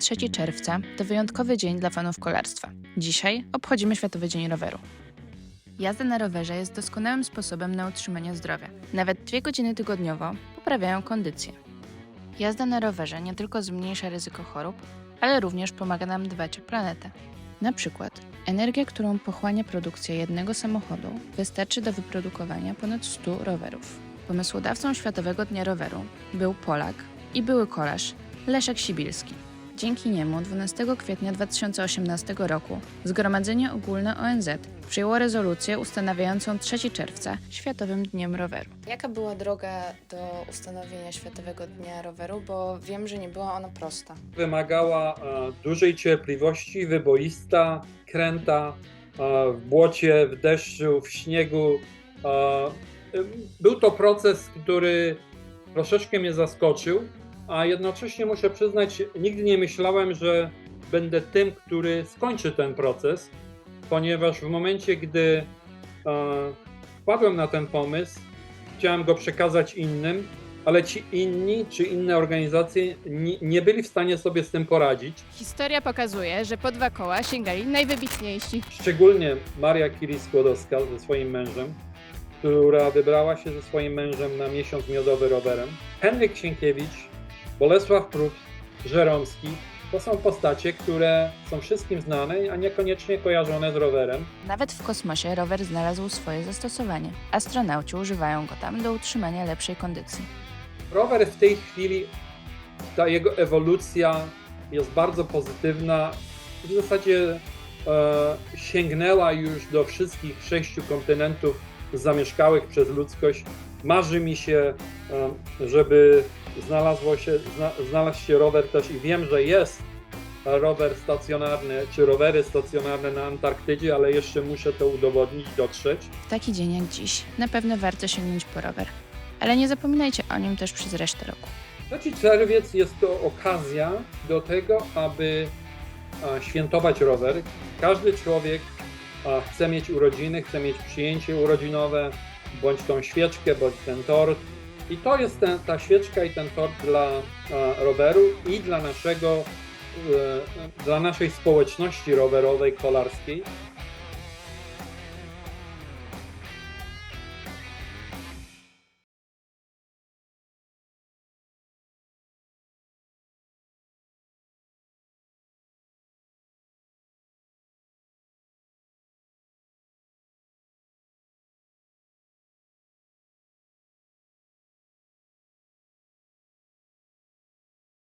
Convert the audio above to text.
3 czerwca to wyjątkowy dzień dla fanów kolarstwa. Dzisiaj obchodzimy Światowy Dzień Roweru. Jazda na rowerze jest doskonałym sposobem na utrzymanie zdrowia. Nawet dwie godziny tygodniowo poprawiają kondycję. Jazda na rowerze nie tylko zmniejsza ryzyko chorób, ale również pomaga nam dbać o planetę. Na przykład energia, którą pochłania produkcja jednego samochodu, wystarczy do wyprodukowania ponad 100 rowerów. Pomysłodawcą Światowego Dnia Roweru był Polak i były kolarz Leszek Sibilski. Dzięki niemu 12 kwietnia 2018 roku Zgromadzenie Ogólne ONZ przyjęło rezolucję ustanawiającą 3 czerwca Światowym Dniem Roweru. Jaka była droga do ustanowienia Światowego Dnia Roweru? Bo wiem, że nie była ona prosta. wymagała e, dużej cierpliwości, wyboista, kręta e, w błocie, w deszczu, w śniegu. E, em, Był to proces, który troszeczkę mnie zaskoczył, a jednocześnie muszę przyznać, nigdy nie myślałem, że będę tym, który skończy ten proces, ponieważ w momencie, gdy e, wpadłem na ten pomysł, chciałem go przekazać innym, ale ci inni czy inne organizacje nie, nie byli w stanie sobie z tym poradzić. Historia pokazuje, że po dwa koła sięgali najwybitniejsi. Szczególnie Maria Curie-Skłodowska ze swoim mężem, która wybrała się ze swoim mężem na miesiąc miodowy rowerem. Henryk Sienkiewicz, Bolesław Prus, Żeromski to są postacie, które są wszystkim znane, a niekoniecznie kojarzone z rowerem. Nawet w kosmosie rower znalazł swoje zastosowanie. Astronauci używają go tam do utrzymania lepszej kondycji. Rower w tej chwili, ta jego ewolucja jest bardzo pozytywna. W zasadzie e, sięgnęła już do wszystkich sześciu kontynentów zamieszkałych przez ludzkość. Marzy mi się, e, żeby znalazło się, zna, znalazł się rower też i wiem, że jest rower stacjonarny, czy rowery stacjonarne na Antarktydzie, ale jeszcze muszę to udowodnić, dotrzeć. W taki dzień jak dziś na pewno warto sięgnąć po rower. Ale nie zapominajcie o nim też przez resztę roku. 3 czerwiec jest to okazja do tego, aby świętować rower. Każdy człowiek chce mieć urodziny, chce mieć przyjęcie urodzinowe, bądź tą świeczkę, bądź ten tort. I to jest ten, ta świeczka i ten tort dla a, roweru i dla naszego, e, dla naszej społeczności rowerowej, kolarskiej.